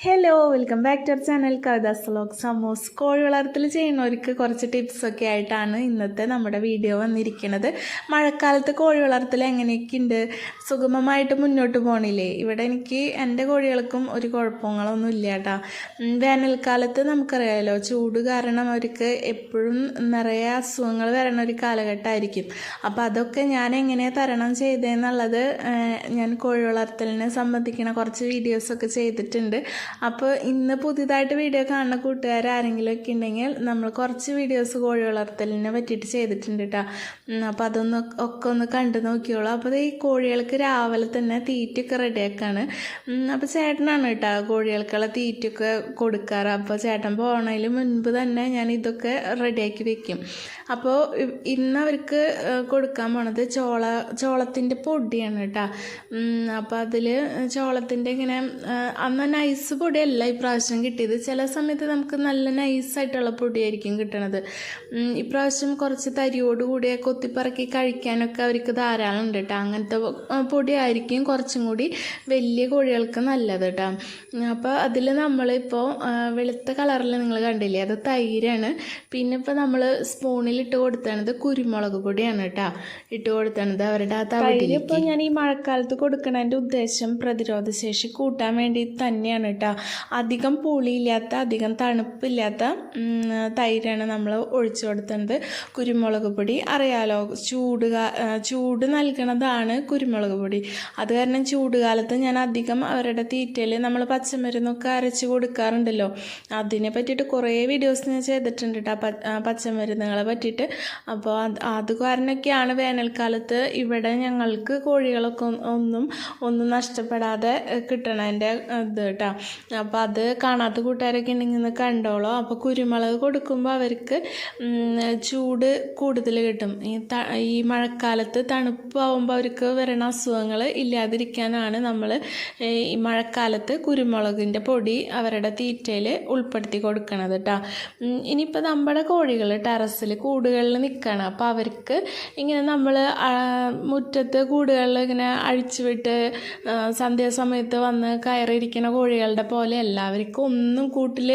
Hello welcome back to our channel Kavitha's vlog സമോസ് കോഴി വളർത്തൽ ചെയ്യുന്നവർക്ക് കുറച്ച് ടിപ്സൊക്കെ ആയിട്ടാണ് ഇന്നത്തെ നമ്മുടെ വീഡിയോ വന്നിരിക്കുന്നത്. മഴക്കാലത്ത് കോഴി വളർത്തൽ എങ്ങനെയൊക്കെ ഉണ്ട് സുഗമമായിട്ട് മുന്നോട്ട് പോകണില്ലേ ഇവിടെ എനിക്ക് എന്റെ കോഴികൾക്കും ഒരു കുഴപ്പങ്ങളൊന്നും ഇല്ല കേട്ടോ വേനൽക്കാലത്ത് നമുക്കറിയാമല്ലോ ചൂട് കാരണം അവർക്ക് എപ്പോഴും നിറയെ അസുഖങ്ങൾ വരണ ഒരു കാലഘട്ടമായിരിക്കും. അപ്പോൾ അതൊക്കെ ഞാൻ എങ്ങനെ തരണം ചെയ്തതെന്നുള്ളത് ഞാൻ കോഴി വളർത്തലിനെ സംബന്ധിക്കുന്ന കുറച്ച് വീഡിയോസൊക്കെ ചെയ്തിട്ടുണ്ട്. അപ്പോൾ ഇന്ന് പുതിയതായിട്ട് വീഡിയോ കാണുന്ന കൂട്ടുകാർ ആരെങ്കിലും ഒക്കെ ഉണ്ടെങ്കിൽ നമ്മൾ കുറച്ച് വീഡിയോസ് കോഴി വളർത്തലിനെ പറ്റിയിട്ട് ചെയ്തിട്ടുണ്ട് കേട്ടോ അപ്പോൾ അതൊന്ന് ഒക്കെ ഒന്ന് കണ്ടു നോക്കിയോളൂ. അപ്പോൾ ഈ കോഴികൾക്ക് രാവിലെ തന്നെ തീറ്റയൊക്കെ റെഡിയാക്കാണ് അപ്പോൾ ചേട്ടനാണ് കേട്ടോ കോഴികൾക്കുള്ള തീറ്റൊക്കെ കൊടുക്കാറ്. അപ്പോൾ ചേട്ടൻ പോകണതിന് മുൻപ് തന്നെ ഞാൻ ഇതൊക്കെ റെഡിയാക്കി വെക്കും. അപ്പോൾ ഇന്ന് അവർക്ക് കൊടുക്കാൻ പോണത് ചോള ചോളത്തിന്റെ പൊടിയാണ് കേട്ടോ അപ്പോൾ അതിൽ ചോളത്തിന്റെ ഇങ്ങനെ അന്ന് നൈസ് പൊടിയല്ല ഇപ്രാവശ്യം കിട്ടിയത്. ചില സമയത്ത് നമുക്ക് നല്ല നൈസായിട്ടുള്ള പൊടിയായിരിക്കും കിട്ടണത്. ഈ ഇപ്രാവശ്യം കുറച്ച് തരിയോട് കൂടിയ കൊത്തിപ്പറക്കി കഴിക്കാനൊക്കെ അവർക്ക് ധാരാളം ഉണ്ട് കേട്ടോ അങ്ങനത്തെ പൊടിയായിരിക്കും കുറച്ചും കൂടി വലിയ കോഴികൾക്ക് നല്ലത് കേട്ടോ അപ്പോൾ അതിൽ നമ്മളിപ്പോൾ വെളുത്ത കളറിൽ നിങ്ങൾ കണ്ടില്ലേ? അത് തൈരാണ്. പിന്നെ ഇപ്പോൾ നമ്മൾ സ്പൂണിൽ ഇട്ട് കൊടുത്തണത് കുരുമുളക് പൊടിയാണ് കേട്ടോ ഇട്ട് കൊടുത്തണത് അവരുടെ ആ തവിടിൽ ഇപ്പോൾ ഞാൻ ഈ മഴക്കാലത്ത് കൊടുക്കണതിന്റെ ഉദ്ദേശം പ്രതിരോധശേഷി കൂട്ടാൻ വേണ്ടി തന്നെയാണ് കേട്ടോ അധികം പുളിയില്ലാത്ത അധികം തണുപ്പില്ലാത്ത തൈരാണ് നമ്മൾ ഒഴിച്ചു കൊടുത്തത് കുരുമുളക് പൊടി. അറിയാലോ ചൂട് ചൂട് നൽകണതാണ് കുരുമുളക് പൊടി. അത് കാരണം ചൂട് കാലത്ത് ഞാൻ അധികം അവരുടെ തീറ്റയിൽ നമ്മൾ പച്ചമരുന്നൊക്കെ അരച്ച് കൊടുക്കാറുണ്ടല്ലോ. അതിനെ പറ്റിയിട്ട് കുറേ വീഡിയോസ് ഞാൻ ചെയ്തിട്ടുണ്ട് കേട്ടോ പച്ചമരുന്നുകളെ പറ്റിയിട്ട്. അപ്പോൾ അത് അത് കാരണമൊക്കെയാണ് വേനൽക്കാലത്ത് ഇവിടെ ഞങ്ങൾക്ക് കോഴികളൊക്കെ ഒന്നും ഒന്നും നഷ്ടപ്പെടാതെ കിട്ടണതിന്റെ ഇത് കേട്ടോ അപ്പോൾ അത് കാണാത്ത കൂട്ടുകാരൊക്കെ ഉണ്ടെങ്കിൽ ഒന്ന് കണ്ടോളോ. അപ്പോൾ കുരുമുളക് കൊടുക്കുമ്പോൾ അവർക്ക് ചൂട് കൂടുതൽ കിട്ടും. ഈ ത ഈ മഴക്കാലത്ത് തണുപ്പാവുമ്പോൾ അവർക്ക് വരണ അസുഖങ്ങൾ ഇല്ലാതിരിക്കാനാണ് നമ്മൾ ഈ മഴക്കാലത്ത് കുരുമുളകിന്റെ പൊടി അവരുടെ തീറ്റയിൽ ഉൾപ്പെടുത്തി കൊടുക്കണത് കേട്ടോ ഇനിയിപ്പോൾ നമ്മുടെ കോഴികൾ ടെറസിൽ കൂടുകളിൽ നിൽക്കണം. അപ്പോൾ അവർക്ക് ഇങ്ങനെ നമ്മൾ മുറ്റത്ത് കൂടുകളിൽ ഇങ്ങനെ അഴിച്ചു വിട്ട് ആ, സന്ധ്യാസമയത്ത് വന്ന് കയറിയിരിക്കുന്ന കോഴികളുടെ പോലെയല്ല എല്ലാവർക്കും ഒന്നും കൂട്ടിൽ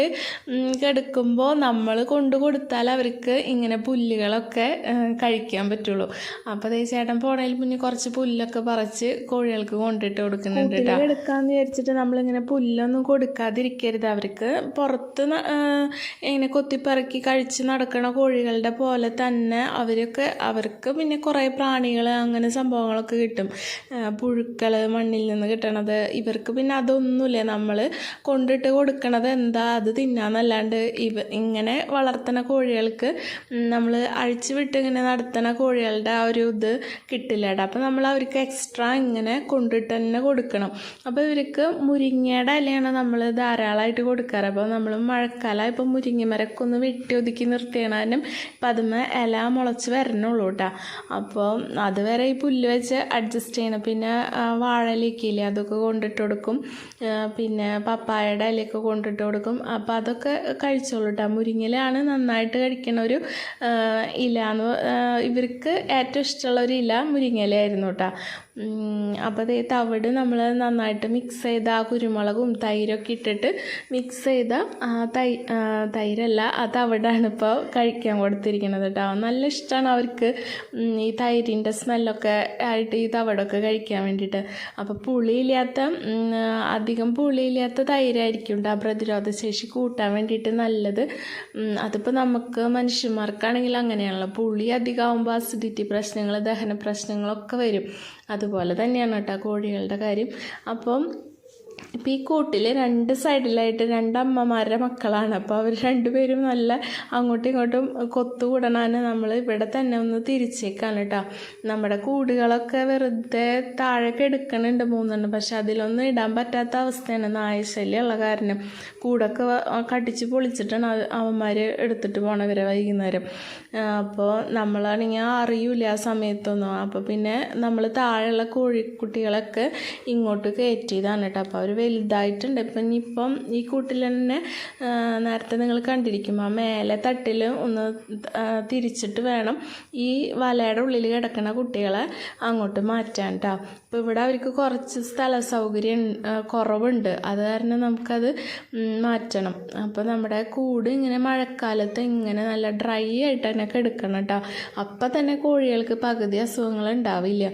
കിടക്കുമ്പോൾ നമ്മൾ കൊണ്ടു കൊടുത്താൽ അവർക്ക് ഇങ്ങനെ പുല്ലുകളൊക്കെ കഴിക്കാൻ പറ്റുള്ളൂ. അപ്പോൾ ദേ ചേട്ടൻ പോണതിൽ മുന്നേ കുറച്ച് പുല്ലൊക്കെ പറിച്ച് കോഴികൾക്ക് കൊണ്ടിട്ട് കൊടുക്കുന്നുണ്ട് കേട്ടോ. എടുക്കാന്ന് വിചാരിച്ചിട്ട് നമ്മളിങ്ങനെ പുല്ലൊന്നും കൊടുക്കാതിരിക്കരുത് അവർക്ക്. പുറത്ത് ഇങ്ങനെ കൊത്തിപ്പറക്കി കഴിച്ച് നടക്കണ കോഴികളുടെ പോലെ തന്നെ അവരൊക്കെ അവർക്ക് പിന്നെ കുറേ പ്രാണികൾ അങ്ങനെ സംഭവങ്ങളൊക്കെ കിട്ടും. പുഴുക്കൾ മണ്ണിൽ നിന്ന് കിട്ടണത് ഇവർക്ക് പിന്നെ അതൊന്നുമില്ല. നമ്മൾ കൊണ്ടിട്ട് കൊടുക്കണത് എന്താ അത് തിന്നാന്നല്ലാണ്ട് ഇവ ഇങ്ങനെ വളർത്തുന്ന കോഴികൾക്ക് നമ്മൾ അഴിച്ചു വിട്ട് ഇങ്ങനെ നടത്തണ കോഴികളുടെ ആ ഒരു ഇത് കിട്ടില്ല കേട്ടോ അപ്പോൾ നമ്മൾ അവർക്ക് എക്സ്ട്രാ ഇങ്ങനെ കൊണ്ടിട്ട് തന്നെ കൊടുക്കണം. അപ്പോൾ ഇവർക്ക് മുരിങ്ങയുടെ ഇലയാണ് നമ്മൾ ധാരാളമായിട്ട് കൊടുക്കാറ്. അപ്പോൾ നമ്മൾ മഴക്കാലം ഇപ്പോൾ മുരിങ്ങമരൊക്കെ ഒന്ന് വെട്ടി ഒതുക്കി നിർത്തിയണാനും ഇപ്പം ഇല മുളച്ച് വരണുള്ളൂ കേട്ടോ അപ്പോൾ അതുവരെ ഈ പുല്ല് വെച്ച് അഡ്ജസ്റ്റ് ചെയ്യണം. പിന്നെ വാഴലേക്കില്ലേ അതൊക്കെ കൊണ്ടിട്ട് കൊടുക്കും. പിന്നെ പപ്പായയുടെ ഇലയൊക്കെ കൊണ്ടിട്ട് കൊടുക്കും. അപ്പോൾ അതൊക്കെ കഴിച്ചോളൂ കേട്ടോ മുരിങ്ങയിലാണ് നന്നായിട്ട് കഴിക്കണ ഒരു ഇല എന്ന് ഇവർക്ക് ഏറ്റവും ഇഷ്ടമുള്ള ഒരു ഇല മുരിങ്ങയിലായിരുന്നു കേട്ടോ അപ്പോൾ ഈ തവിട് നമ്മൾ നന്നായിട്ട് മിക്സ് ചെയ്ത ആ കുരുമുളകും തൈരൊക്കെ ഇട്ടിട്ട് മിക്സ് ചെയ്ത ആ തൈ തൈരല്ല ആ തവിടാണ് ഇപ്പോൾ കഴിക്കാൻ കൊടുത്തിരിക്കുന്നത് കേട്ടോ നല്ല ഇഷ്ടമാണ് അവർക്ക്. ഈ തൈരിന്റെ സ്മെല്ലൊക്കെ ആയിട്ട് ഈ തവിടൊക്കെ കഴിക്കാൻ വേണ്ടിയിട്ട്. അപ്പോൾ പുളിയില്ലാത്ത അധികം പുളിയില്ലാത്ത തൈരായിരിക്കും കേട്ടോ പ്രതിരോധ ശേഷി കൂട്ടാൻ വേണ്ടിയിട്ട് നല്ലത്. അതിപ്പോൾ നമുക്ക് മനുഷ്യന്മാർക്കാണെങ്കിൽ അങ്ങനെയാണല്ലോ. പുളി അധികമാകുമ്പോൾ അസിഡിറ്റി പ്രശ്നങ്ങൾ ദഹന പ്രശ്നങ്ങളൊക്കെ വരും. അതുപോലെ തന്നെയാണ് കേട്ടോ കോഴികളുടെ കാര്യം. അപ്പം ഇപ്പം ഈ കൂട്ടിൽ രണ്ട് സൈഡിലായിട്ട് രണ്ടമ്മമാരുടെ മക്കളാണ്. അപ്പോൾ അവർ രണ്ടുപേരും നല്ല അങ്ങോട്ടും ഇങ്ങോട്ടും കൊത്തുകൂടണാൻ നമ്മൾ ഇവിടെ തന്നെ ഒന്ന് തിരിച്ചേക്കാണ് കേട്ടോ നമ്മുടെ കൂടുകളൊക്കെ വെറുതെ താഴേക്ക് എടുക്കണുണ്ട് മൂന്നെണ്ണം. പക്ഷെ അതിലൊന്നും ഇടാൻ പറ്റാത്ത അവസ്ഥയാണ് നായശല്യമുള്ള കാരണം. കൂടൊക്കെ കടിച്ച് പൊളിച്ചിട്ടാണ് അവ- അവന്മാർ എടുത്തിട്ട് പോണവരെ വൈകുന്നേരം. അപ്പോൾ നമ്മളാണെങ്കിൽ അറിയൂല ആ സമയത്തൊന്നും. അപ്പോൾ പിന്നെ നമ്മൾ താഴെയുള്ള കോഴിക്കുട്ടികളൊക്കെ ഇങ്ങോട്ട് കയറ്റിയതാണ് കേട്ടോ അപ്പോൾ അവർ വലുതായിട്ടുണ്ട്. ഇപ്പം ഇനിയിപ്പം ഈ കൂട്ടിൽ തന്നെ നേരത്തെ നിങ്ങൾ കണ്ടിരിക്കും ആ മേലെ തട്ടിൽ ഒന്ന് തിരിച്ചിട്ട് വേണം ഈ വലയുടെ ഉള്ളിൽ കിടക്കുന്ന കുട്ടികളെ അങ്ങോട്ട് മാറ്റാൻ കേട്ടോ അപ്പോൾ ഇവിടെ അവർക്ക് കുറച്ച് സ്ഥല സൗകര്യം കുറവുണ്ട്. അത് കാരണം നമുക്കത് മാറ്റണം. അപ്പോൾ നമ്മുടെ കൂട് ഇങ്ങനെ മഴക്കാലത്ത് ഇങ്ങനെ നല്ല ഡ്രൈ ആയിട്ട് തന്നെ കിടക്കണം കേട്ടോ അപ്പം തന്നെ കോഴികൾക്ക് പകുതി അസുഖങ്ങൾ ഉണ്ടാവില്ല.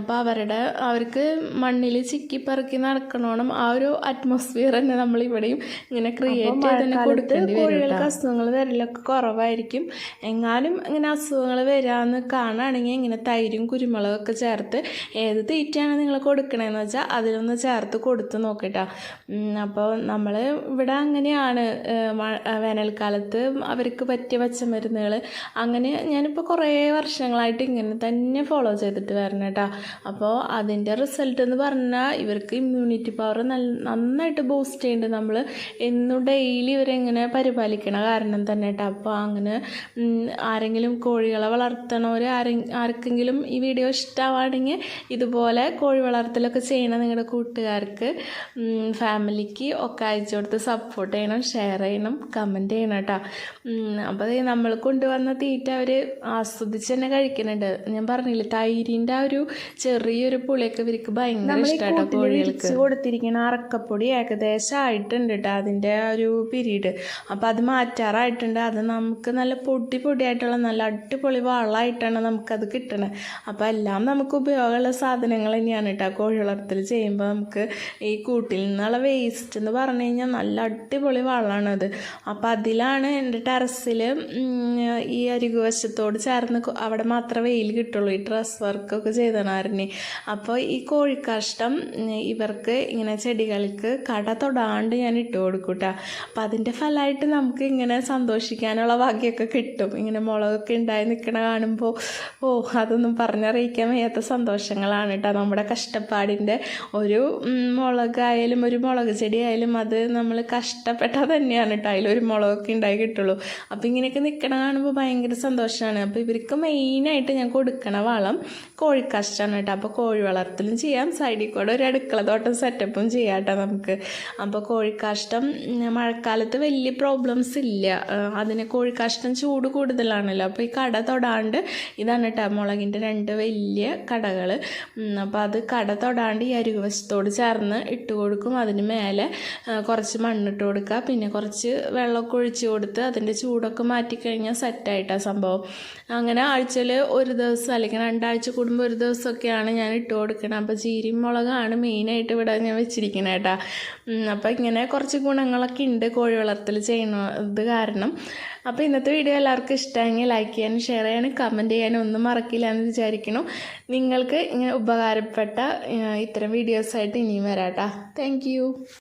അപ്പോൾ അവരുടെ അവർക്ക് മണ്ണിൽ ചിക്കിപ്പറക്കി നടക്കണോണം ആ ഒരു അറ്റ്മോസ്ഫിയർ തന്നെ നമ്മൾ ഇവിടെയും ഇങ്ങനെ ക്രിയേറ്റ് ചെയ്ത് തന്നെ കൊടുക്കേണ്ടി വരും കോഴികൾക്ക് അസുഖങ്ങൾ വരലൊക്കെ കുറവായിരിക്കും. എങ്ങാനും ഇങ്ങനെ അസുഖങ്ങൾ വരാമെന്ന് കാണുകയാണെങ്കിൽ ഇങ്ങനെ തൈരും കുരുമുളകൊക്കെ ചേർത്ത് ഏത് തീറ്റയാണ് നിങ്ങൾ കൊടുക്കണതെന്ന് വെച്ചാൽ അതിലൊന്ന് ചേർത്ത് കൊടുത്ത് നോക്കട്ടോ. അപ്പോൾ നമ്മൾ ഇവിടെ അങ്ങനെയാണ് വേനൽക്കാലത്ത് അവർക്ക് പറ്റിയ പച്ചമരുന്നുകൾ അങ്ങനെ ഞാനിപ്പോൾ കുറേ വർഷങ്ങളായിട്ട് ഇങ്ങനെ തന്നെ ഫോളോ ചെയ്തിട്ട് വരണം കേട്ടോ അപ്പോൾ അതിന്റെ റിസൾട്ട് എന്ന് പറഞ്ഞാൽ ഇവർക്ക് ഇമ്മ്യൂണിറ്റി പവർ നല്ല നന്നായിട്ട് ബൂസ്റ്റ് ചെയ്യുന്നുണ്ട് നമ്മൾ എന്നും ഡെയിലി ഇവരെങ്ങനെ പരിപാലിക്കണ കാരണം തന്നെ കേട്ടോ അപ്പോൾ അങ്ങനെ ആരെങ്കിലും കോഴികളെ വളർത്തണവർ ആരെ ആർക്കെങ്കിലും ഈ വീഡിയോ ഇഷ്ടമാണെങ്കിൽ ഇതുപോലെ കോഴി വളർത്തലൊക്കെ ചെയ്യണം നിങ്ങളുടെ കൂട്ടുകാർക്ക്. ഫാമിലിക്ക് ഒക്കെ അയച്ചു കൊടുത്ത് സപ്പോർട്ട് ചെയ്യണം ഷെയർ ചെയ്യണം കമന്റ് ചെയ്യണം കേട്ടോ. അപ്പോൾ നമ്മൾ കൊണ്ടുവന്ന തീറ്റ അവർ ആസ്വദിച്ച് തന്നെ കഴിക്കുന്നുണ്ട്. ഞാൻ പറഞ്ഞില്ലേ തൈരിന്റെ ആ ഒരു ചെറിയൊരു പുളിയൊക്കെ ഇവർക്ക് ഭയങ്കര ഇഷ്ടമാട്ടോ കോഴികൾക്ക്. കൊടുത്തിരിക്കുന്ന അറക്കപ്പൊടി ഏകദേശം ആയിട്ടുണ്ട് കേട്ടോ അതിന്റെ ആ ഒരു പീരീഡ്. അപ്പോൾ അത് മാറ്റാറായിട്ടുണ്ട്. അത് നമുക്ക് നല്ല പൊടി പൊടിയായിട്ടുള്ള നല്ല അടിപൊളി വളമായിട്ടാണ് നമുക്കത് കിട്ടണത് അപ്പോൾ എല്ലാം നമുക്ക് ഉപയോഗമുള്ള സാധനങ്ങൾ തന്നെയാണ് കേട്ടോ കോഴി വളർത്തൽ ചെയ്യുമ്പോൾ നമുക്ക് ഈ കൂട്ടിൽ നിന്നുള്ള വേസ്റ്റ് എന്ന് പറഞ്ഞു കഴിഞ്ഞാൽ നല്ല അടിപൊളി വളമാണത് അപ്പോൾ അതിലാണ് എന്റെ ടെറസിൽ ഈ അരികുവശത്തോട് ചേർന്ന് അവിടെ മാത്രമേ വെയിൽ കിട്ടുള്ളൂ. ഈ ഡ്രസ് വർക്കൊക്കെ ചെയ്തണാറിന് അപ്പോൾ ഈ കോഴിക്കാഷ്ടം ഇവർക്ക് ഇങ്ങനെ ചെടികൾക്ക് കട തൊടാണ്ട് ഞാൻ ഇട്ട് കൊടുക്കും കേട്ടോ അപ്പം അതിന്റെ ഫലമായിട്ട് നമുക്ക് ഇങ്ങനെ സന്തോഷിക്കാനുള്ള ഭാഗ്യമൊക്കെ കിട്ടും. ഇങ്ങനെ മുളകൊക്കെ ഉണ്ടായി നിൽക്കണ കാണുമ്പോൾ ഓ അതൊന്നും പറഞ്ഞറിയിക്കാൻ വയ്യാത്ത സന്തോഷങ്ങളാണ് കേട്ടോ നമ്മുടെ കഷ്ടപ്പാടിന്റെ ഒരു മുളകായാലും ഒരു മുളക് ചെടി ആയാലും അത് നമ്മൾ കഷ്ടപ്പെട്ടാൽ തന്നെയാണ് കേട്ടോ. അതിലൊരു മുളകൊക്കെ ഉണ്ടായി കിട്ടുള്ളൂ. അപ്പോൾ ഇങ്ങനെയൊക്കെ നിൽക്കണ കാണുമ്പോൾ ഭയങ്കര സന്തോഷമാണ് അപ്പോൾ ഇവർക്ക് മെയിനായിട്ട് ഞാൻ കൊടുക്കണ വളം കോഴിക്കാഷ്ടാണ് കേട്ടോ. അപ്പോൾ കോഴി വളർത്തലും ചെയ്യാം. സൈഡിൽ കൂടെ ഒരു അടുക്കള തോട്ടം സെറ്റപ്പും ചെയ്യാം കേട്ടോ നമുക്ക്. അപ്പോൾ കോഴിക്കാഷ്ടം മഴക്കാലത്ത് വലിയ പ്രോബ്ലംസ് ഇല്ല. അതിന് കോഴിക്കാഷ്ടം ചൂട് കൂടുതലാണല്ലോ. അപ്പോൾ ഈ കട തൊടാണ്ട് ഇതാണ് കേട്ടോ മുളകിന്റെ രണ്ട് വലിയ കടകൾ അപ്പോൾ അത് കട തൊടാണ്ട് ഈ അരികുവശത്തോട് ചേർന്ന് ഇട്ട് കൊടുക്കും. അതിന് മേലെ കുറച്ച് മണ്ണിട്ട് കൊടുക്കുക പിന്നെ കുറച്ച് വെള്ളമൊക്കെ ഒഴിച്ച് കൊടുത്ത് അതിന്റെ ചൂടൊക്കെ മാറ്റിക്കഴിഞ്ഞാൽ സെറ്റായിട്ടാണ് സംഭവം. അങ്ങനെ ആഴ്ചയിൽ ഒരു ദിവസം അല്ലെങ്കിൽ രണ്ടാഴ്ച കൂടുമ്പോൾ ഒരു ദിവസമൊക്കെയാണ് ഞാൻ ഇട്ട് കൊടുക്കുന്നത് അപ്പോൾ ചീരിയും മുളകാണ് മെയിനായിട്ട് ഇവിടെ ഞാൻ വെച്ചിരിക്കുന്നത് കേട്ടോ അപ്പോൾ ഇങ്ങനെ കുറച്ച് ഗുണങ്ങളൊക്കെ ഉണ്ട് കോഴി വളർത്തൽ ചെയ്യുന്നത് കാരണം. അപ്പോൾ ഇന്നത്തെ വീഡിയോ എല്ലാവർക്കും ഇഷ്ടമെങ്കിൽ ലൈക്ക് ചെയ്യാനും ഷെയർ ചെയ്യാനും കമന്റ് ചെയ്യാനും ഒന്നും മറക്കില്ല എന്ന് വിചാരിക്കുന്നു. നിങ്ങൾക്ക് ഇങ്ങനെ ഉപകാരപ്പെട്ട ഇത്തരം വീഡിയോസായിട്ട് ഇനിയും വരാം കേട്ടോ താങ്ക്